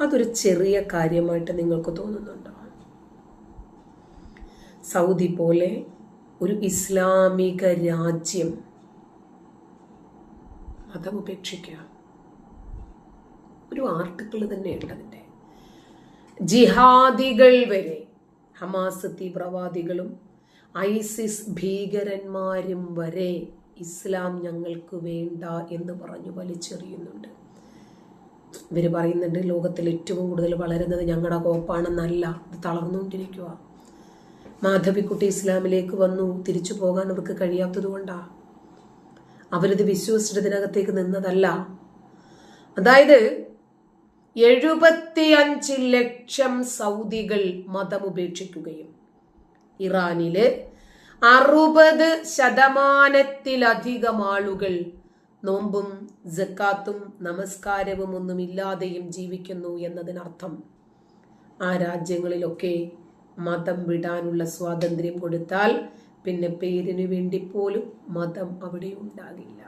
അതൊരു ചെറിയ കാര്യമായിട്ട് നിങ്ങൾക്ക് തോന്നുന്നുണ്ടോ? സൗദി പോലെ ഒരു ഇസ്ലാമിക രാജ്യം മതം ഉപേക്ഷിക്കുക ഒരു ആർട്ടിക്കിൾ തന്നെ ഉണ്ട് അതിന്റെ. ജിഹാദികൾ വരെ ഹമാസ് തീവ്രവാദികളും ഐസിസ് ഭീകരന്മാരും വരെ ഇസ്ലാം ഞങ്ങൾക്ക് വേണ്ട എന്ന് പറഞ്ഞു വലിച്ചെറിയുന്നുണ്ട്. ഇവർ പറയുന്നുണ്ട് ലോകത്തിൽ ഏറ്റവും കൂടുതൽ വളരുന്നത് ഞങ്ങളുടെ കോപ്പാണെന്നല്ല. ഇത് തളർന്നുകൊണ്ടിരിക്കുക മാധവിക്കുട്ടി ഇസ്ലാമിലേക്ക് വന്നു. തിരിച്ചു പോകാൻ അവർക്ക് കഴിയാത്തത് കൊണ്ടാ. അവരിത് വിശ്വസിച്ചതിനകത്തേക്ക് നിന്നതല്ല. അതായത് എഴുപത്തിയഞ്ച് ലക്ഷം സൗദികൾ മതമുപേക്ഷിക്കുകയും ഇറാനിൽ അറുപത് ശതമാനത്തിലധികം ആളുകൾ നോമ്പും ജക്കാത്തും നമസ്കാരവും ഒന്നുമില്ലാതെയും ജീവിക്കുന്നു എന്നതിനർത്ഥം. ആ രാജ്യങ്ങളിലൊക്കെ മതം വിടാനുള്ള സ്വാതന്ത്ര്യം കൊടുത്താൽ പിന്നെ പേരിനു വേണ്ടി പോലും മതം അവിടെ ഉണ്ടാകില്ല.